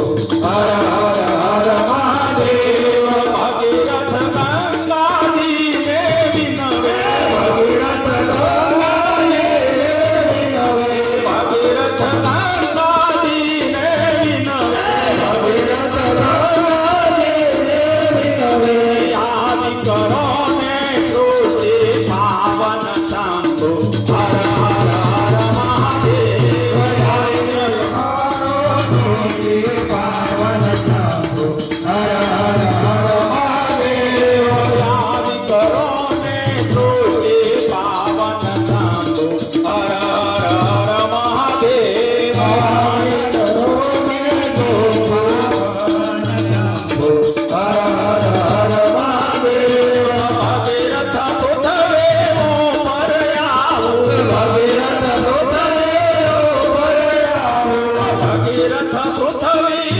Para রাখা প্রথমে